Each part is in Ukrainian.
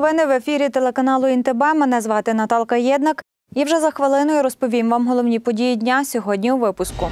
новини в ефірі телеканалу ІНТБ. Мене звати Наталка Єднак. І вже за хвилиною розповім вам головні події дня сьогодні у випуску.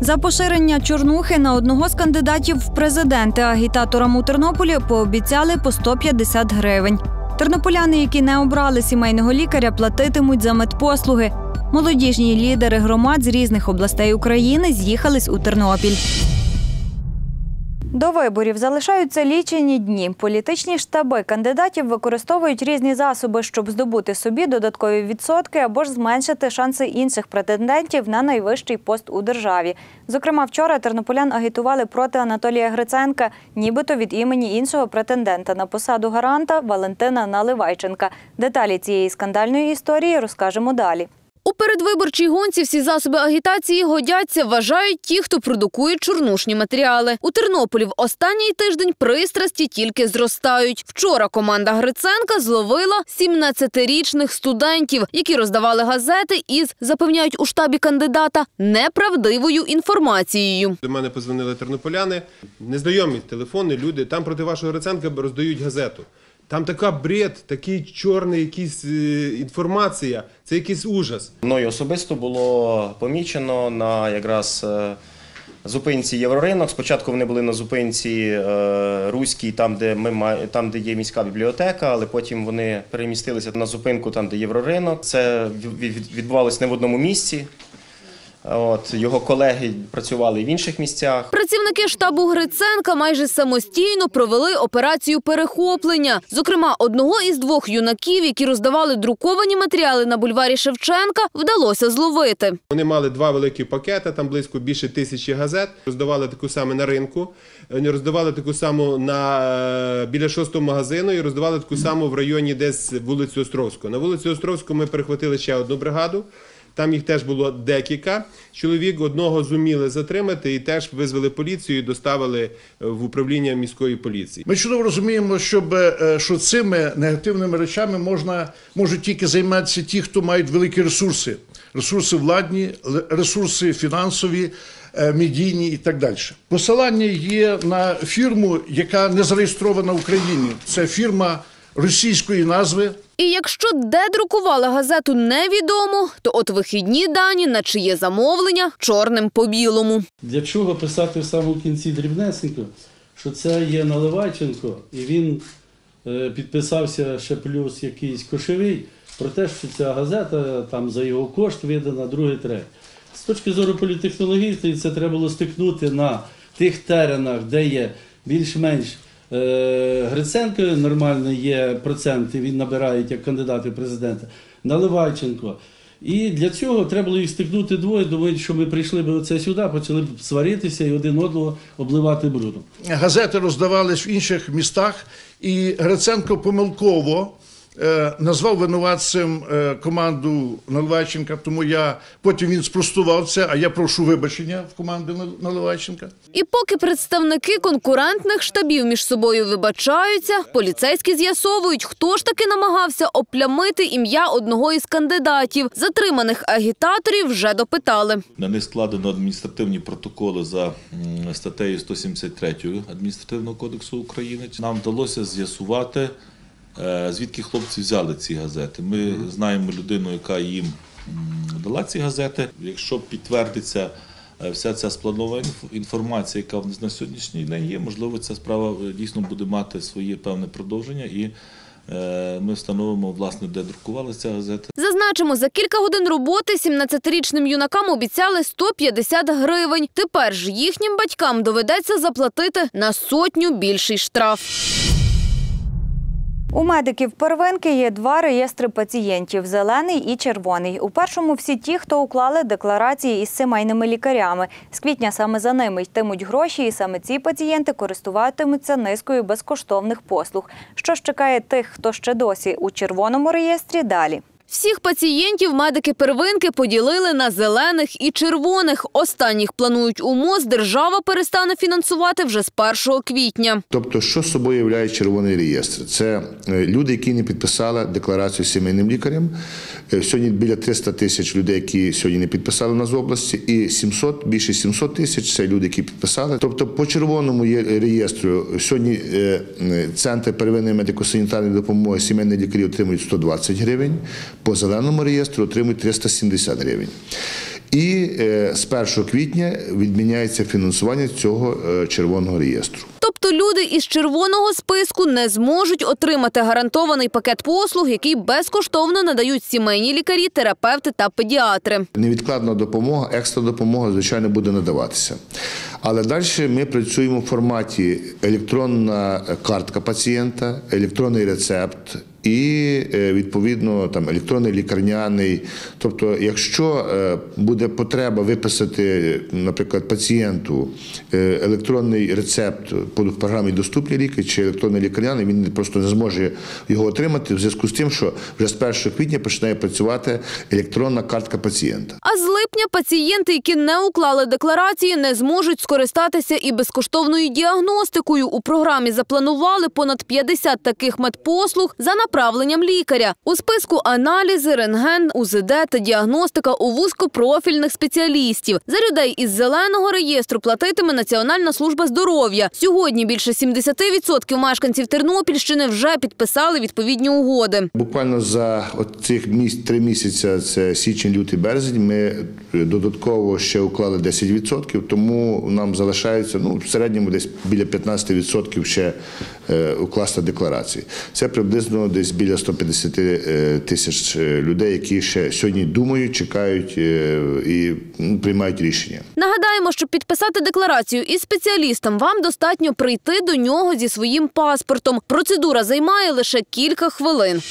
За поширення чорнухи на одного з кандидатів в президенти агітаторам у Тернополі пообіцяли по 150 гривень. Тернополяни, які не обрали сімейного лікаря, платитимуть за медпослуги. Молодіжні лідери громад з різних областей України з'їхались у Тернопіль. До виборів залишаються лічені дні. Політичні штаби кандидатів використовують різні засоби, щоб здобути собі додаткові відсотки або ж зменшити шанси інших претендентів на найвищий пост у державі. Зокрема, вчора тернополян агітували проти Анатолія Гриценка, нібито від імені іншого претендента на посаду гаранта Валентина Наливайченка. Деталі цієї скандальної історії розкажемо далі. У передвиборчій гонці всі засоби агітації годяться, вважають ті, хто продукує чорнушні матеріали. У Тернополі в останній тиждень пристрасті тільки зростають. Вчора команда Гриценка зловила 17-річних студентів, які роздавали газети із, запевняють у штабі кандидата, неправдивою інформацією. До мене позвонили тернополяни, незнайомі телефони, люди. Там проти вашого Гриценка роздають газету. Там така бред, такий чорний якийсь е, інформація. Це якийсь ужас. Мною особисто було помічено на якраз е, зупинці Євроринок. Спочатку вони були на зупинці е, Руській, там де ми там, де є міська бібліотека, але потім вони перемістилися на зупинку там, де Євроринок. Це від- від- відбувалося не в одному місці. От його колеги працювали в інших місцях. Працівники штабу Гриценка майже самостійно провели операцію перехоплення. Зокрема, одного із двох юнаків, які роздавали друковані матеріали на бульварі Шевченка, вдалося зловити. Вони мали два великі пакети, там близько більше тисячі газет. Роздавали таку саму на ринку, вони роздавали таку саму на е, біля шостого магазину і роздавали таку саму в районі десь вулиці Островського. На вулиці Островського ми перехватили ще одну бригаду. Там їх теж було декілька. Чоловік одного зуміли затримати і теж визвали поліцію і доставили е, в управління міської поліції. Ми чудово розуміємо, щоб, е, що цими негативними речами можна, можуть тільки займатися ті, хто мають великі ресурси. Ресурси владні, ресурси фінансові, е, медійні і так далі. Посилання є на фірму, яка не зареєстрована в Україні. Це фірма російської назви. І якщо де друкували газету невідомо, то от вихідні дані на чиє замовлення чорним по білому. Для чого писати в самому кінці дрібнесенько, що це є Наливайченко, і він е, підписався ще плюс якийсь кошовий про те, що ця газета там за його кошт видана, друге третє. З точки зору політехнології, це треба було стикнути на тих теренах, де є більш-менш Гриценко нормально є проценти, він набирає як кандидат в президента, Наливайченко. І для цього треба було їх стикнути двоє, думають, що ми прийшли б оце сюди, почали б сваритися і один одного обливати брудом. Газети роздавались в інших містах, і Гриценко помилково е, назвав винуватцем е, команду Наливайченка, тому я потім він спростував це, а я прошу вибачення в команди Нал- Наливайченка. І поки представники конкурентних штабів між собою вибачаються, поліцейські з'ясовують, хто ж таки намагався оплямити ім'я одного із кандидатів. Затриманих агітаторів вже допитали. На них складено адміністративні протоколи за статтею 173 Адміністративного кодексу України. Нам вдалося з'ясувати, е, звідки хлопці взяли ці газети. Ми знаємо людину, яка їм дала ці газети. Якщо підтвердиться е, вся ця спланована інф- інформація, яка в нас на сьогоднішній день є, можливо, ця справа е, дійсно буде мати своє певне продовження і. е, Ми встановимо, власне, де друкувалася газета. Зазначимо, за кілька годин роботи 17-річним юнакам обіцяли 150 гривень. Тепер ж їхнім батькам доведеться заплатити на сотню більший штраф. У медиків первинки є два реєстри пацієнтів зелений і червоний. У першому всі ті, хто уклали декларації із сімейними лікарями. З квітня саме за ними йтимуть гроші, і саме ці пацієнти користуватимуться низкою безкоштовних послуг. Що ж чекає тих, хто ще досі у червоному реєстрі? Далі. Всіх пацієнтів медики первинки поділили на зелених і червоних. Останніх планують у МОЗ держава перестане фінансувати вже з 1 квітня. Тобто, що собою являє червоний реєстр? Це е, люди, які не підписали декларацію сімейним лікарем. Е, Сьогодні біля 300 тисяч людей, які сьогодні не підписали на з області, і 700, більше 700 тисяч це люди, які підписали. Тобто, по червоному є реєстру сьогодні е, е, центр первинної медико-санітарної допомоги сімейні лікарі отримують 120 гривень, по зеленому реєстру отримують 370 гривень. І е, з 1 квітня відміняється фінансування цього е, червоного реєстру. Тобто люди із червоного списку не зможуть отримати гарантований пакет послуг, який безкоштовно надають сімейні лікарі, терапевти та педіатри. Невідкладна допомога, екстра допомога, звичайно, буде надаватися. Але далі ми працюємо в форматі електронна картка пацієнта, електронний рецепт. І е, відповідно там електронний лікарняний. Тобто, якщо е, буде потреба виписати, наприклад, пацієнту е, електронний рецепт по програмі Доступні ліки чи електронний лікарняний, він просто не зможе його отримати в зв'язку з тим, що вже з 1 квітня починає працювати електронна картка пацієнта. А з липня пацієнти, які не уклали декларації, не зможуть скористатися і безкоштовною діагностикою. У програмі запланували понад 50 таких медпослуг за направленням лікаря. У списку аналізи, рентген, УЗД та діагностика у вузькопрофільних спеціалістів. За людей із зеленого реєстру платитиме Національна служба здоров'я. Сьогодні більше 70% мешканців Тернопільщини вже підписали відповідні угоди. Буквально за цих три місяці, це січень, лютий, березень, ми додатково ще уклали 10%, тому нам залишається ну, в середньому десь біля 15% ще укласти декларації. Це приблизно десь біля 150 е, тисяч е, людей, які ще сьогодні думають, чекають е, і ну, приймають рішення. Нагадаємо, щоб підписати декларацію із спеціалістом, вам достатньо прийти до нього зі своїм паспортом. Процедура займає лише кілька хвилин.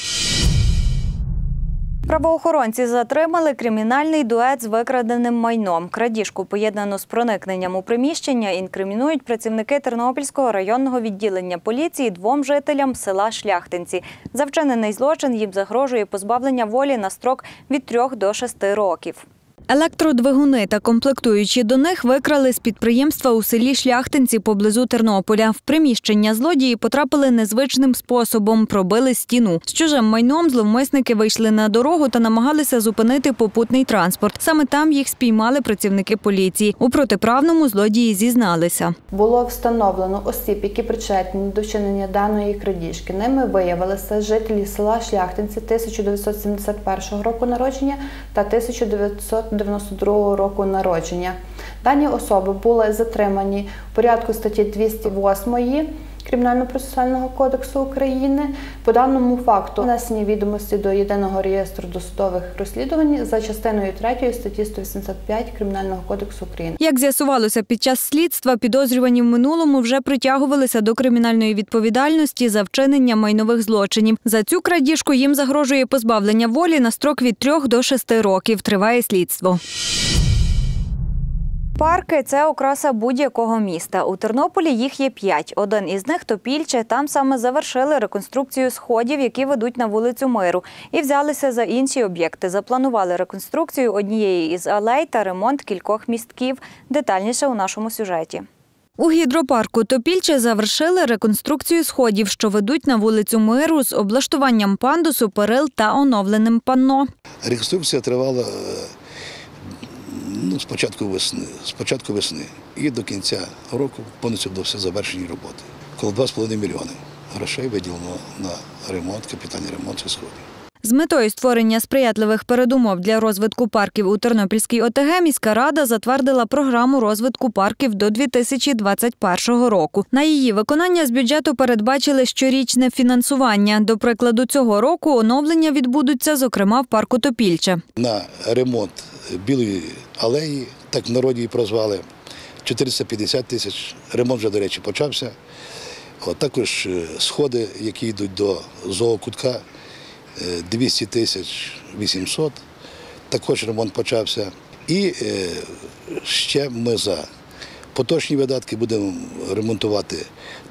Правоохоронці затримали кримінальний дует з викраденим майном. Крадіжку, поєднану з проникненням у приміщення, інкримінують працівники Тернопільського районного відділення поліції двом жителям села Шляхтинці. За вчинений злочин їм загрожує позбавлення волі на строк від 3 до 6 років. Електродвигуни та комплектуючі до них викрали з підприємства у селі Шляхтинці поблизу Тернополя. В приміщення злодії потрапили незвичним способом, пробили стіну. З чужим майном зловмисники вийшли на дорогу та намагалися зупинити попутний транспорт. Саме там їх спіймали працівники поліції. У протиправному злодії зізналися. Було встановлено осіб, які причетні до вчинення даної крадіжки. Ними виявилися жителі села Шляхтинці 1971 року народження та 1992 року народження. Дані особи були затримані в порядку статті 208 Кримінально-процесуального кодексу України по даному факту внесені відомості до єдиного реєстру досудових розслідувань за частиною 3 статті 185 Кримінального кодексу України. Як з'ясувалося під час слідства, підозрювані в минулому вже притягувалися до кримінальної відповідальності за вчинення майнових злочинів. За цю крадіжку їм загрожує позбавлення волі на строк від 3 до 6 років. Триває слідство. Парки це окраса будь-якого міста. У Тернополі їх є п'ять. Один із них Топільче. Там саме завершили реконструкцію сходів, які ведуть на вулицю Миру, і взялися за інші об'єкти. Запланували реконструкцію однієї із алей та ремонт кількох містків. Детальніше у нашому сюжеті. У гідропарку Топільче завершили реконструкцію сходів, що ведуть на вулицю Миру з облаштуванням пандусу, перил та оновленим панно. Реконструкція тривала е, з початку весни, з початку весни і до кінця року повністю до все завершені роботи. Коло 2,5 мільйони грошей виділено на ремонт, капітальний ремонт сходів. З метою створення сприятливих передумов для розвитку парків у Тернопільській ОТГ міська рада затвердила програму розвитку парків до 2021 року. На її виконання з бюджету передбачили щорічне фінансування. До прикладу, цього року оновлення відбудуться, зокрема в парку Топільче. На ремонт білої алеї, так в народі її прозвали, 450 тисяч. Ремонт вже, до речі, почався. От, також е, сходи, які йдуть до зоокутка, 200 тисяч 800. Також ремонт почався. І е, ще ми за поточні видатки будемо ремонтувати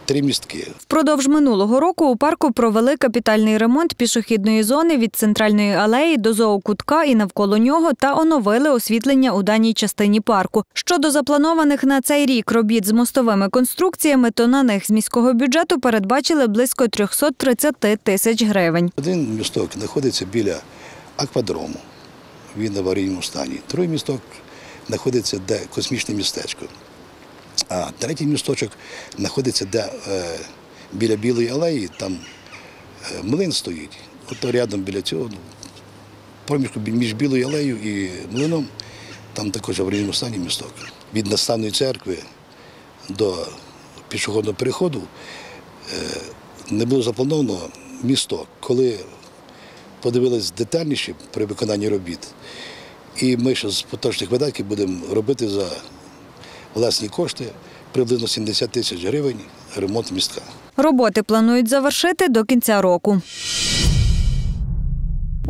три містки. Впродовж минулого року у парку провели капітальний ремонт пішохідної зони від центральної алеї до зоокутка і навколо нього та оновили освітлення у даній частині парку. Щодо запланованих на цей рік робіт з мостовими конструкціями, то на них з міського бюджету передбачили близько 330 тисяч гривень. Один місток знаходиться біля аквадрому, він в аварійному стані. Другий місток знаходиться де космічне містечко. А третій місточок знаходиться де е, біля Білої алеї, там е, млин стоїть. От рядом біля цього, ну, проміжку між Білою алеєю і млином, там також в аварійному стані місток. Від наставної церкви до пішохідного переходу е, не було заплановано місток. Коли подивились детальніше при виконанні робіт, і ми ще з поточних видатків будемо робити за власні кошти приблизно 70 тисяч гривень ремонт містка. Роботи планують завершити до кінця року.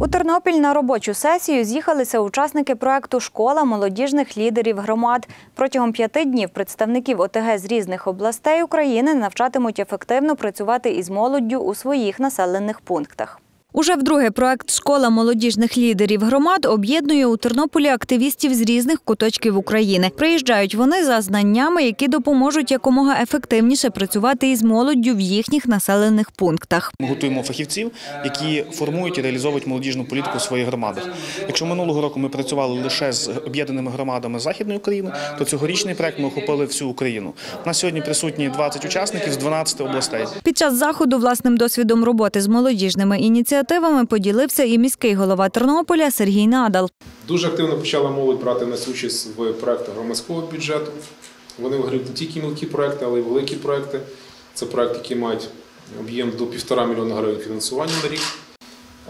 У Тернопіль на робочу сесію з'їхалися учасники проекту Школа молодіжних лідерів громад. Протягом п'яти днів представників ОТГ з різних областей України навчатимуть ефективно працювати із молоддю у своїх населених пунктах. Уже вдруге проект Школа молодіжних лідерів громад об'єднує у Тернополі активістів з різних куточків України. Приїжджають вони за знаннями, які допоможуть якомога ефективніше працювати із молоддю в їхніх населених пунктах. Ми готуємо фахівців, які формують і реалізовують молодіжну політику в своїх громадах. Якщо минулого року ми працювали лише з об'єднаними громадами Західної України, то цьогорічний проект ми охопили всю Україну. У нас сьогодні присутні 20 учасників з 12 областей. Під час заходу власним досвідом роботи з молодіжними ініціативами поділився і міський голова Тернополя Сергій Надал. Дуже активно почала молодь брати на участь в проектах громадського бюджету. Вони виграють не тільки мілкі проекти, але й великі проекти. Це проекти, які мають об'єм до півтора мільйона гривень фінансування на рік.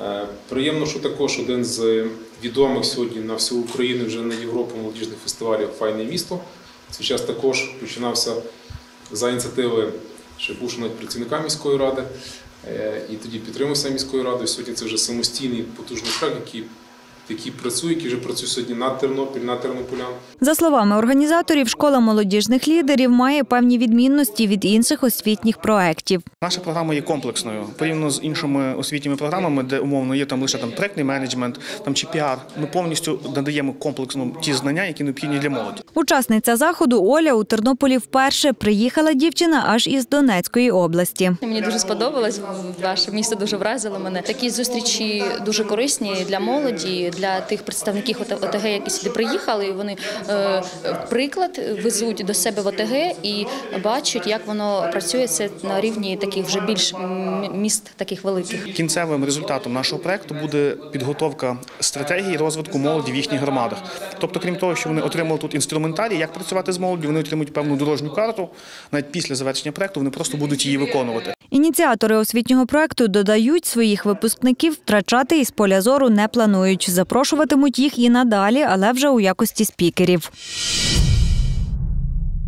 Е, Приємно, що також один з відомих сьогодні на всю Україну вже на Європу молодіжних фестивалів Файне місто. Цей час також починався за ініціативи ще бувши навіть працівника міської ради. Е, І тоді підтримався міською радою. Сьогодні це вже самостійний потужний шаг, який, який працює, який вже працює сьогодні на Тернопіль, на тернополян. За словами організаторів, школа молодіжних лідерів має певні відмінності від інших освітніх проєктів. Наша програма є комплексною порівняно з іншими освітніми програмами, де умовно є там лише там проектний менеджмент, там чи піар. Ми повністю надаємо комплексно ті знання, які необхідні для молоді. Учасниця заходу Оля у Тернополі вперше приїхала дівчина аж із Донецької області. Мені дуже сподобалось. Ваше місто дуже вразило мене. Такі зустрічі дуже корисні для молоді, для тих представників ОТГ, які сюди приїхали. І Вони е, приклад везуть до себе в ОТГ і бачать, як воно працює це на рівні таких вже більш міст, таких великих. Кінцевим результатом нашого проекту буде підготовка стратегії розвитку молоді в їхніх громадах. Тобто, крім того, що вони отримали тут інструментарій, як працювати з молоддю, вони отримують певну дорожню карту. Навіть після завершення проекту вони просто будуть її виконувати. Ініціатори освітнього проекту додають, своїх випускників втрачати із поля зору не планують. Запрошуватимуть їх і надалі, але вже у якості спікерів.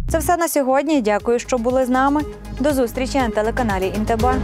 Це все на сьогодні. Дякую, що були з нами. До зустрічі на телеканалі Інтеба.